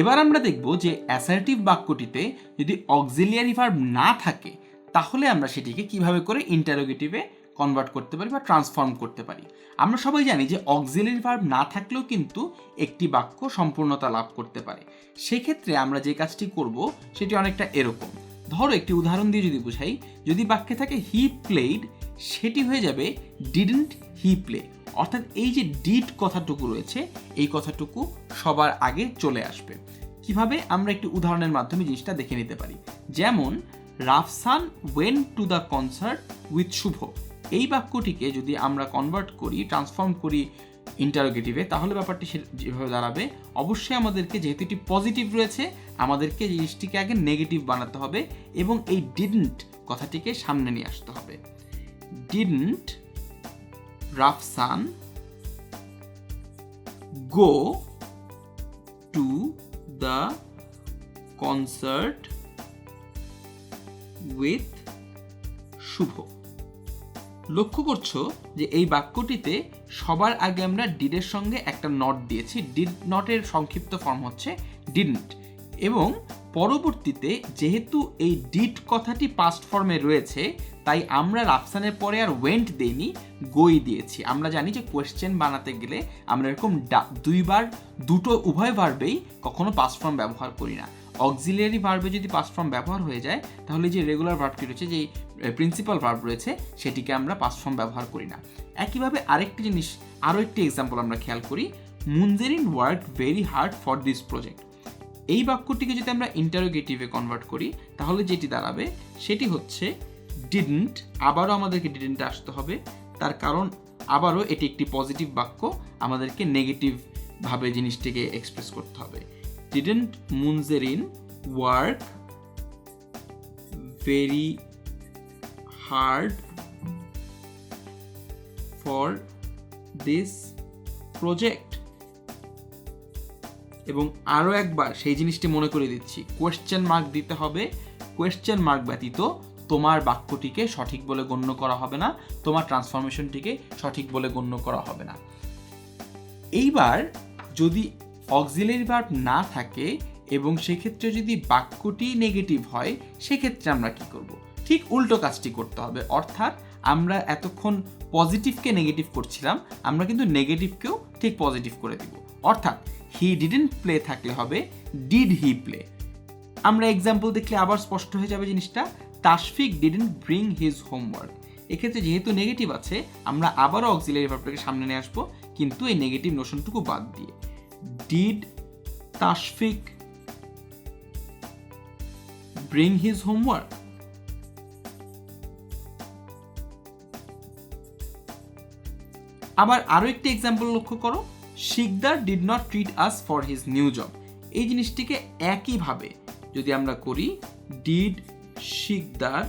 এবার আমরা দেখব যে অ্যাসার্টিভ বাক্যটিতে যদি অক্সিলিয়ারি ভার্ব না থাকে, তাহলে আমরা সেটিকে কীভাবে করে ইন্টারোগেটিভে কনভার্ট করতে পারি বা ট্রান্সফর্ম করতে পারি? আমরা সবাই জানি যে অক্সিলিয়ারি ভার্ব না থাকলেও কিন্তু একটি বাক্য সম্পূর্ণতা লাভ করতে পারে। সেক্ষেত্রে আমরা যে কাজটি করব, সেটি অনেকটা এরকম। ধরো একটি উদাহরণ দিয়ে যদি বুঝাই, যদি বাক্যে থাকে হি প্লেড সেটি হয়ে যাবে ডিডন্ট হি প্লে অর্থাৎ এই যে ডিড কথাটুকু রয়েছে, এই কথাটুকু সবার আগে চলে আসবে। কীভাবে আমরা একটি উদাহরণের মাধ্যমে জিনিসটা দেখে নিতে পারি? যেমন, Rafsan went to the concert with Shuvo. এই বাক্যটিকে যদি আমরা কনভার্ট করি ট্রান্সফর্ম করি ইন্টারোগেটিভে তাহলে ব্যাপারটি যেভাবে দাঁড়াবে, অবশ্যই আমাদেরকে যেহেতু এটি পজিটিভ রয়েছে, আমাদেরকে জিনিসটিকে আগে নেগেটিভ বানাতে হবে এবং এই ডিডন্ট কথাটিকে সামনে নিয়ে আসতে হবে। Didn't Rafsan go to the concert with Shuvo লক্ষ্য করছ যে এই বাক্যটিতে সবার আগে আমরা ডিডের সঙ্গে একটা নট দিয়েছি। ডিড নটের সংক্ষিপ্ত ফর্ম হচ্ছে ডিডন্ট এবং পরবর্তীতে যেহেতু এই ডিড কথাটি পাস্ট ফর্মে রয়েছে তাই আমরা রাফসানের পরে আর ওয়েন্ট দেইনি, গই দিয়েছি। আমরা জানি যে কোয়েশ্চেন বানাতে গেলে আমরা এরকম দুইবার, দুটো উভয় ভার্বেই কখনো পাস্ট ফর্ম ব্যবহার করি না। অক্সিলিয়ারি ভার্বে যদি পাস্ট ফর্ম ব্যবহার হয়ে যায়, তাহলে যে রেগুলার ভার্বটি রয়েছে, যে প্রিন্সিপাল ভার্ব রয়েছে, সেটিকে আমরা পাস্ট ফর্ম ব্যবহার করি না। একইভাবে আরেকটি জিনিস, আরও একটি এক্সাম্পল আমরা খেয়াল করি, Munjerin work very hard for this project এই বাক্যটিকে যদি আমরা ইন্টারোগেটিভে কনভার্ট করি, তাহলে যেটি দাঁড়াবে, সেটি হচ্ছে ডিডন্ট আবারও আমাদেরকে ডিডেন্টে আসতে হবে। তার কারণ আবারও এটি একটি পজিটিভ বাক্য, আমাদেরকে নেগেটিভ ভাবে জিনিসটিকে এক্সপ্রেস করতে হবে। Didn't Munjerin work very hard for this project এবং আরও একবার সেই জিনিসটি মনে করে দিচ্ছি। কোয়েশ্চেন মার্ক দিতে হবে কোয়েশ্চেন মার্ক ব্যতীত তোমার বাক্যটিকে সঠিক বলে গণ্য করা হবে না, তোমার ট্রান্সফরমেশনটিকে সঠিক বলে গণ্য করা হবে না। এইবার যদি অক্সিলারি ভার্ব না থাকে এবং সেক্ষেত্রে যদি বাক্যটি নেগেটিভ হয়, সেক্ষেত্রে আমরা কি করব? ঠিক উল্টো কাজটি করতে হবে। অর্থাৎ আমরা এতক্ষণ পজিটিভকে নেগেটিভ করছিলাম, আমরা কিন্তু নেগেটিভকেও ঠিক পজিটিভ করে দিব। অর্থাৎ হি ডিডেন্ট প্লে থাকলে হবে, ডিড হি প্লে? আমরা এক্সাম্পল দেখলে আবার স্পষ্ট হয়ে যাবে জিনিসটা। Tashfiq didn't bring his homework এক্ষেত্রে যেহেতু নেগেটিভ আছে, আমরা আবারও অক্সিলারি ভার্বটাকে সামনে নিয়ে আসব, কিন্তু এই নেগেটিভ নোশনটুকু বাদ দিয়ে। Did Tashfiq bring his homework আবার আরও একটি এক্সাম্পল লক্ষ্য করো। Sikdar did not treat us for his new job এই জিনিসটিকে একইভাবে যদি আমরা করি ডিড শিকদার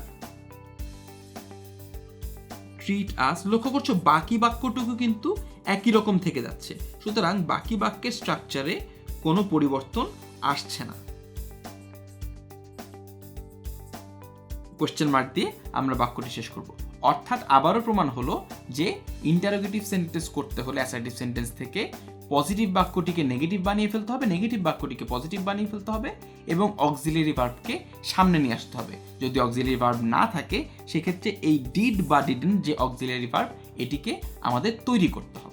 ট্রিট আস লক্ষ্য করছ, বাকি বাক্যটুকু কিন্তু একই রকম থেকে যাচ্ছে। সুতরাং বাকি বাক্যের স্ট্রাকচারে কোনো পরিবর্তন আসছে না। কোশ্চেন মার্ক দিয়ে আমরা বাক্যটি শেষ করব। অর্থাৎ আবারও প্রমাণ হলো যে ইন্টারোগেটিভ সেন্টেন্স করতে হলে অ্যাসার্টিভ সেন্টেন্স থেকে পজিটিভ বাক্যটিকে নেগেটিভ বানিয়ে ফেলতে হবে, নেগেটিভ বাক্যটিকে পজিটিভ বানিয়ে ফেলতে হবে এবং অক্সিলারি ভার্বকে সামনে নিয়ে আসতে হবে। যদি অক্সিলারি ভার্ব না থাকে, সেক্ষেত্রে এই ডিড বা ডিডেন্ট যে অক্সিলারি ভার্ব এটিকে আমাদের তৈরি করতে হবে।